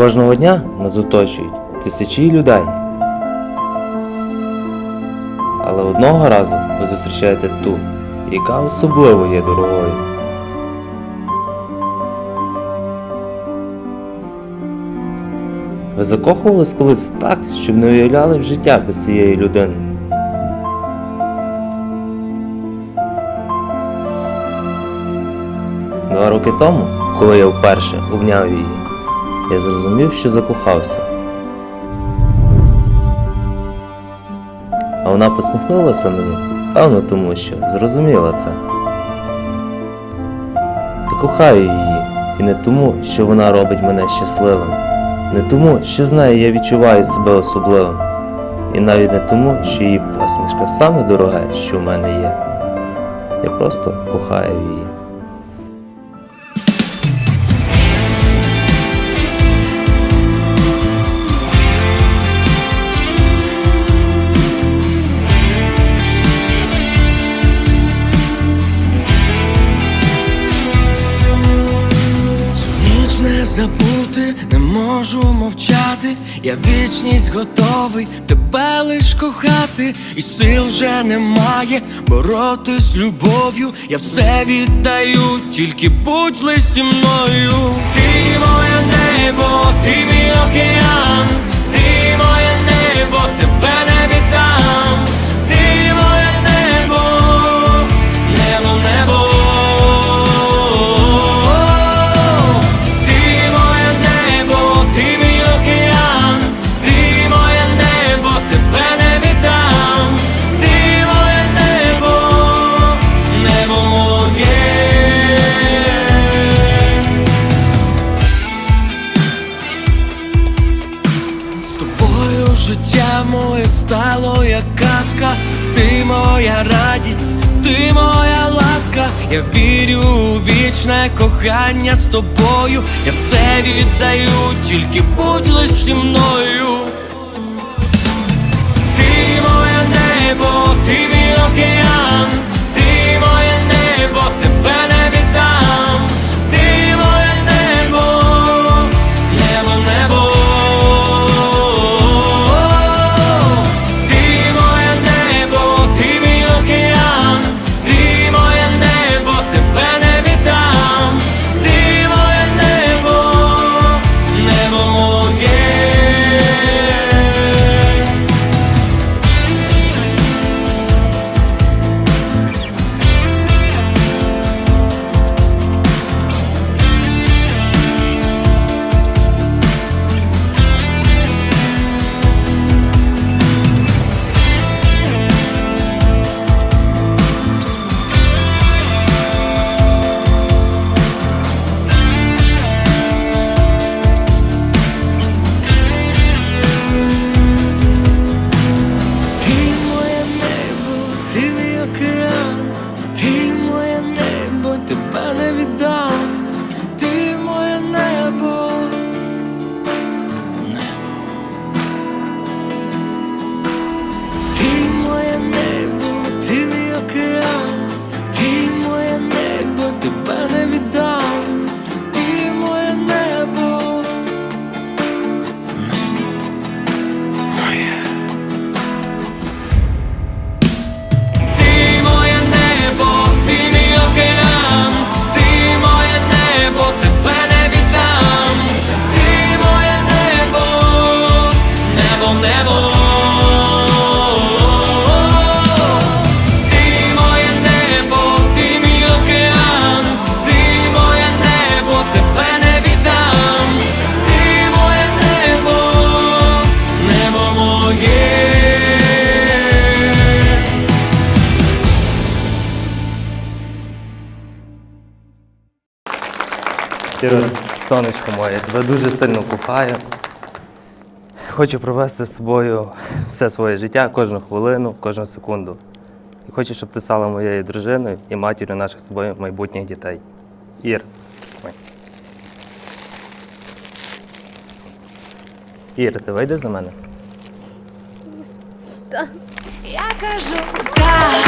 Кожного дня нас оточують тисячі людей. Але одного разу ви зустрічаєте ту, яка особливо є дорогою. Ви закохувались колись так, щоб не уявляли в життя без цієї людини. Два роки тому, коли я вперше обняв її, я зрозумів, що закохався. А вона посміхнулася мені, певно тому, що зрозуміла це. Я кохаю її, і не тому, що вона робить мене щасливим, не тому, що з нею я відчуваю себе особливим, і навіть не тому, що її посмішка саме дороге, що в мене є. Я просто кохаю її. Не можу мовчати. Я вічність готовий тебе лиш кохати, і сил вже немає боротись любов'ю. Я все віддаю, тільки будь лиш зі мною. Ти моє небо, ти мій океан, ти моє небо, тебе не моє стало як казка, ти моя радість, ти моя ласка, я вірю у вічне кохання з тобою, я все віддаю, тільки будь лиш зі мною. Щиро, сонечко моє, тебе дуже сильно кохаю. Хочу провести з собою все своє життя, кожну хвилину, кожну секунду. І хочу, щоб ти стала моєю дружиною і матір'ю наших собою майбутніх дітей. Ір. Ір, ти вийдеш за мене? Я кажу так,